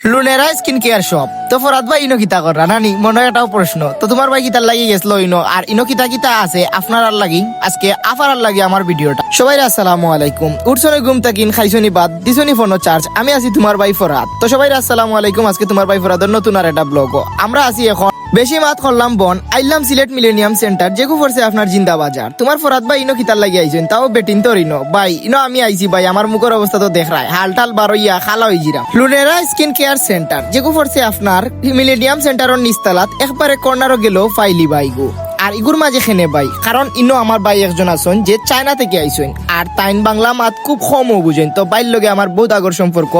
লুনেরা skin care shop তো ফরাদ ভাই, ইনো কিতা কর? রানানি মনে এটাও প্রশ্ন। তো তোমার ভাই কিতার লাগি গেছিল ইনো। আর ইনো কিতা কিতা আছে আপনার আর লাগি। আজকে আফার আর লাগি আমার ভিডিওটা সবাই আসসালামু আলাইকুম। উঠছনে ঘুম তাকিন খাইছনি বাদ, দিছনি ফোনো চার্জ আমি আছি তোমার ভাই ফরাদ তো সবাই আসসালামু আলাইকুম। আজকে তোমার ভাই ফরাদের নতুন আর একটা ব্লগ আমরা আছি এখন বেশি মাত করলাম, বন। আইলাম সিলেট মিলেনিয়াম সেন্টার যেগু পড়ছে আপনার জিন্দা বাজার। তোমার ফরাত ভাই ইনো কিতার লাগি আইছেন, তাও বেটিন তোর ইনো। ভাই, ইনো আমি আইছি, ভাই, আমার মুখের অবস্থা তো দেখ রায়। হাল টাল বারইয়া, খালা হই লুনেরা স্কিন কেয়ার সেন্টার যেগু পড়ছে আপনার মিলেনিয়াম সেন্টারের নিস্তালাত, একবারে কর্নারও গেল ফাইলি বাইগু আর ইগুর মাঝে খেনে বাই কারণ ইনো আমার বাই একজন আছেন, যে চায়না থেকে আইসেন আর তাইন বাংলা মাত খুব কমও বুঝেন, তো বাইর লগে আমার বহুত আগর সম্পর্ক।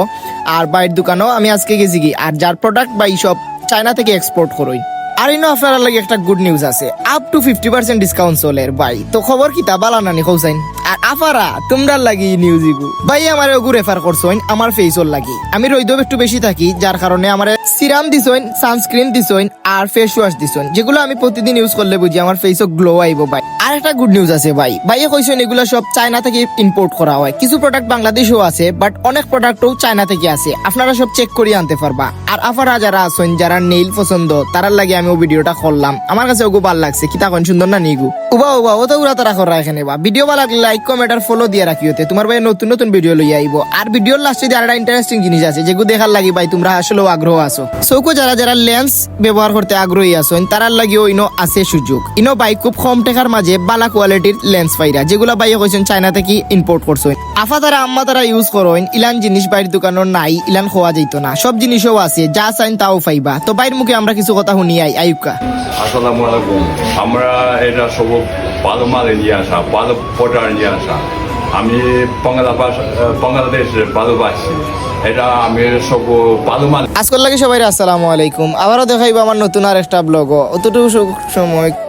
আর বাইর দোকানও আমি আজকে গেছি কি আর যার প্রোডাক্ট বাই সব চায়না থেকে এক্সপোর্ট করই আর ইনো আপনারা লাগে একটা গুড নিউজ আছে up to fifty percent discount চলে, ভাই। তো খবর কি তা, বালা কৌসাইন আর আফারা তোমরা লাগি নিউজ ইগু। ভাই আমার ওগু রেফার করছইন আমার ফেসর লাগি। আমি রইদব একটু বেশি থাকি, যার কারণে আমার সিরাম দিছইন সানস্ক্রিন দিছইন আর ফেস ওয়াশ দিছইন যেগুলো আমি প্রতিদিন ইউজ করলে বুঝি আমার ফেসও গ্লো আইব, ভাই। আর একটা গুড নিউজ আছে, ভাই। ভাইয়ে কইছেন এগুলো সব চায়না থেকে ইম্পোর্ট করা হয়। কিছু প্রোডাক্ট বাংলাদেশেও আছে বাট অনেক প্রোডাক্টও চায়না থেকে আছে। আপনারা সব চেক করে আনতে পারবা। আর আফারা যারা আছেন যারা নেইল পছন্দ, তারার লাগে আমি ও ভিডিওটা করলাম। আমার কাছে ওগু ভালো লাগছে কিতা কোন সুন্দর না নিগু উবা উবা, ও তো উড়া তারা করা এখানে বা। ভিডিও ভালো লাগলে লাইক কমেন্ট আর ফলো দিয়ে রাখিওতে তোমার ভাই নতুন নতুন ভিডিও লই আইব। আর ভিডিওর লাস্টে দিয়ে আরেকটা ইন্টারেস্টিং জিনিস আছে যেগুলো দেখার লাগি ভাই তোমরা আসলেও আগ্রহ আছো। সৌকো যারা যারা লেন্স ব্যবহার করতে আগ্রহী আছেন, তারার লাগিও ইনো আছে সুযোগ। ইনো ভাই খুব কম টাকার মাঝে বালা কোয়ালিটির লেন্স পাইরা, যেগুলা ভাই কইছেন চায়না থেকে ইম্পোর্ট করছেন। আফা তারা, আম্মা তারা ইউজ করেন, ইলান জিনিস বাইর দোকানের নাই, ইলান খোয়া যাইতো না। সব জিনিসও আছে, যা চাইন তাও পাইবা। তো বাইর মুখে আমরা কিছু কথা শুনি, আই আইকা আসসালামু আলাইকুম। আমরা এটা সব ভালো মালে নিয়ে আসা ভালো পটার নিয়ে আসা আমি বাংলাদেশ বাংলাদেশ সব আজকাল লাগে সবাই আসসালামু আলাইকুম। আবারও দেখাইবো আমার নতুন আর একটা ব্লগ অতটুকু সময়